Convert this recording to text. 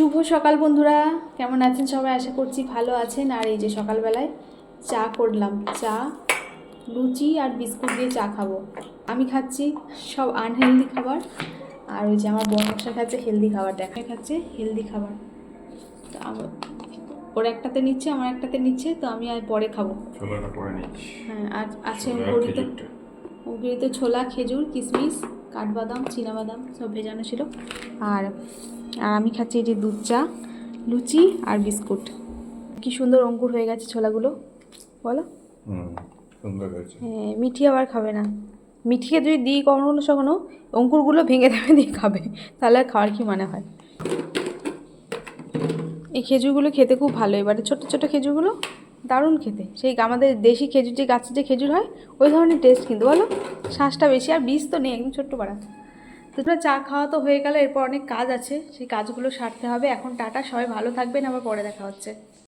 শুভ সকাল বন্ধুরা। কেমন আছেন সবাই? আশা করছি ভালো আছেন। আর এই যে সকালবেলায় চা করলাম। চা লুচি আর বিস্কুট দিয়ে চা খাব। আমি খাচ্ছি সব আনহেলদি খাবার। আর ওই যে আমার বোন মশা খাচ্ছে হেলদি খাবার। দেখা খাচ্ছে হেলদি খাবার। তো আমার ওর একটাতে নিচ্ছে আমার একটাতে নিচ্ছে তো আমি আর পরে খাব। হ্যাঁ আর আছে খেজুরটা। অঙ্কুরিত ছোলা খেজুর কিশমিশ কাঠবাদাম চীনাবাদাম সব ভেজানো ছিল। আর আর আমি খাচ্ছি এই যে দুধ চা লুচি আর বিস্কুট। কি সুন্দর অঙ্কুর হয়ে গেছে ছোলাগুলো। বলো। হ্যাঁ মিঠি আবার খাবে না। মিঠিকে যদি দিই কখনো কখনো অঙ্কুরগুলো ভেঙে দেবে দিয়ে খাবে। তাহলে আর খাওয়ার কি মানে হয়? এই খেজুরগুলো খেতে খুব ভালো এবারে ছোটো ছোটো খেজুরগুলো। দারুণ খেতে। সেই আমাদের দেশি খেজুর যে গাছের যে খেজুর হয়, ওই ধরনের টেস্ট কিন্তু, বলো? শ্বাসটা বেশি আর বীজ তো নেই, একদম ছোট্ট পাড়া তো তোমরা চা খাওয়া তো হয়ে গেলে, এরপর অনেক কাজ আছে, সেই কাজগুলো সারতে হবে। এখন টাটা, সবাই ভালো থাকবেন, আবার পরে দেখা হচ্ছে।